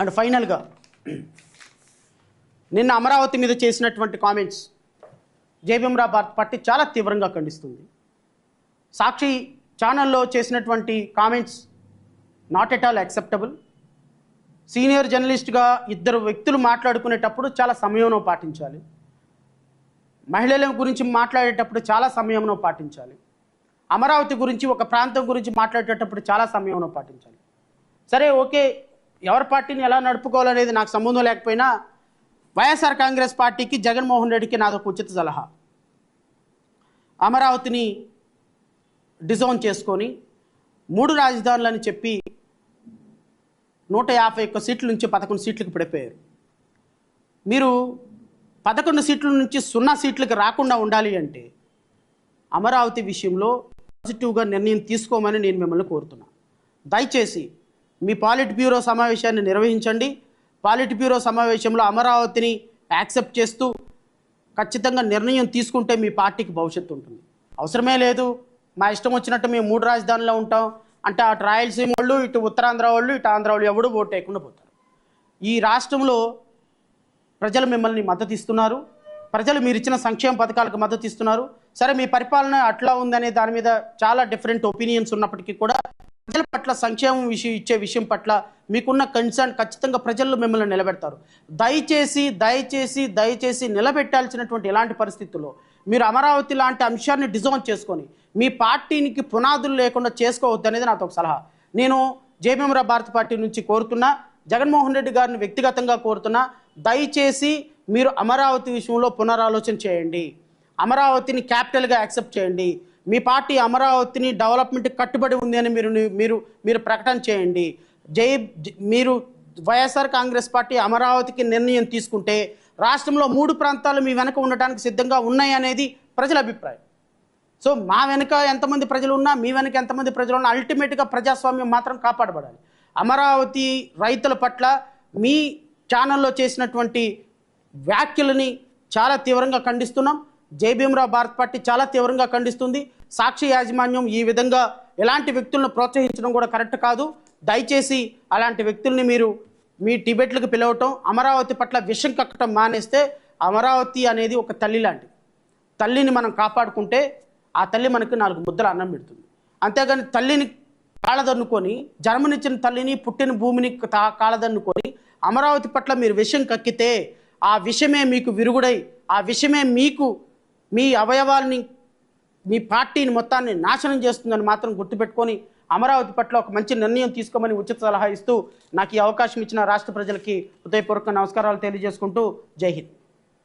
And ఫైనల్గా నిన్న అమరావతి మీద చేసినటువంటి కామెంట్స్ జేబీఎంరా భారత్ పార్టీ చాలా తీవ్రంగా ఖండిస్తుంది. సాక్షి ఛానల్లో చేసినటువంటి comments not at all acceptable senior జర్నలిస్ట్గా ఇద్దరు వ్యక్తులు మాట్లాడుకునేటప్పుడు చాలా సమయంలో పాటించాలి. మహిళల గురించి మాట్లాడేటప్పుడు చాలా సమయంలో పాటించాలి. అమరావతి గురించి ఒక ప్రాంతం గురించి మాట్లాడేటప్పుడు చాలా సమయంలో పాటించాలి. సరే ఓకే ఎవరి పార్టీని ఎలా నడుపుకోవాలనేది నాకు సంబంధం లేకపోయినా వైఎస్ఆర్ కాంగ్రెస్ పార్టీకి జగన్మోహన్ రెడ్డికి నాదొక ఉచిత సలహా. అమరావతిని డిజోన్ చేసుకొని మూడు రాజధానులని చెప్పి నూట యాభై ఒక్క సీట్ల నుంచి పదకొండు సీట్లకు పడిపోయారు. మీరు పదకొండు సీట్ల నుంచి సున్నా సీట్లకు రాకుండా ఉండాలి అంటే అమరావతి విషయంలో పాజిటివ్గా నిర్ణయం తీసుకోమని నేను మిమ్మల్ని కోరుతున్నా. దయచేసి మీ పాలిట్ బ్యూరో సమావేశాన్ని నిర్వహించండి. పాలిట్ బ్యూరో సమావేశంలో అమరావతిని యాక్సెప్ట్ చేస్తూ ఖచ్చితంగా నిర్ణయం తీసుకుంటే మీ పార్టీకి భవిష్యత్తు ఉంటుంది. అవసరమే లేదు. మా ఇష్టం వచ్చినట్టు మేము మూడు రాజధానిలో ఉంటాం. అంటే అటు రాయలసీమ వాళ్ళు ఇటు ఉత్తరాంధ్ర వాళ్ళు ఇటు ఆంధ్ర వాళ్ళు ఎవడూ ఓటు వేయకుండా పోతారు. ఈ రాష్ట్రంలో ప్రజలు మిమ్మల్ని మద్దతు ఇస్తున్నారు. ప్రజలు మీరు ఇచ్చిన సంక్షేమ పథకాలకు మద్దతు ఇస్తున్నారు. సరే మీ పరిపాలన అట్లా ఉందనే దాని మీద చాలా డిఫరెంట్ ఒపీనియన్స్ ఉన్నప్పటికీ కూడా ప్రజల పట్ల సంక్షేమం విషయం ఇచ్చే విషయం పట్ల మీకున్న కన్సర్న్ ఖచ్చితంగా ప్రజల్లో మిమ్మల్ని నిలబెడతారు. దయచేసి దయచేసి దయచేసి నిలబెట్టాల్సినటువంటి ఇలాంటి పరిస్థితుల్లో మీరు అమరావతి లాంటి అంశాన్ని డిజోన్ చేసుకొని మీ పార్టీనికి పునాదులు లేకుండా చేసుకోవద్దు అనేది నాతో ఒక సలహా. నేను జేబీఎంరా భారత పార్టీ నుంచి కోరుతున్నా జగన్మోహన్ రెడ్డి గారిని వ్యక్తిగతంగా కోరుతున్నా దయచేసి మీరు అమరావతి విషయంలో పునరాలోచన చేయండి. అమరావతిని క్యాపిటల్గా యాక్సెప్ట్ చేయండి. మీ పార్టీ అమరావతిని డెవలప్మెంట్ కట్టుబడి ఉంది అని మీరు మీరు మీరు ప్రకటన చేయండి. జై మీరు వైఎస్ఆర్ కాంగ్రెస్ పార్టీ అమరావతికి నిర్ణయం తీసుకుంటే రాష్ట్రంలో మూడు ప్రాంతాలు మీ వెనక ఉండటానికి సిద్ధంగా ఉన్నాయి అనేది ప్రజల అభిప్రాయం. సో మా వెనుక ఎంతమంది ప్రజలు ఉన్నా మీ వెనుక ఎంతమంది ప్రజలు ఉన్నా అల్టిమేట్గా ప్రజాస్వామ్యం మాత్రం కాపాడబడాలి. అమరావతి రైతుల పట్ల మీ ఛానల్లో చేసినటువంటి వ్యాఖ్యలని చాలా తీవ్రంగా ఖండిస్తున్నాం. జై భీమరావు భారత్ పార్టీ చాలా తీవ్రంగా ఖండిస్తుంది. సాక్షి యాజమాన్యం ఈ విధంగా ఎలాంటి వ్యక్తులను ప్రోత్సహించడం కూడా కరెక్ట్ కాదు. దయచేసి అలాంటి వ్యక్తుల్ని మీరు మీ టిబెట్లకు పిలవటం అమరావతి పట్ల విషం కక్కటం మానేస్తే అమరావతి అనేది ఒక తల్లి లాంటి తల్లిని మనం కాపాడుకుంటే ఆ తల్లి మనకు నాలుగు ముద్దలు అన్నం పెడుతుంది. అంతేగాని తల్లిని కాళ్ళదన్నుకొని జన్మనిచ్చిన తల్లిని పుట్టిన భూమిని తా- కాళ్ళదన్నుకొని అమరావతి పట్ల మీరు విషం కక్కితే ఆ విషమే మీకు విరుగుడై ఆ విషమే మీకు మీ అవయవాల్ని మీ పార్టీని మొత్తాన్ని నాశనం చేస్తుందని మాత్రం గుర్తుపెట్టుకొని అమరావతి పట్ల ఒక మంచి నిర్ణయం తీసుకోమని ఉచిత సలహా ఇస్తూ నాకు ఈ అవకాశం ఇచ్చిన రాష్ట్ర ప్రజలకి హృదయపూర్వక నమస్కారాలు తెలియజేసుకుంటూ జై హింద్.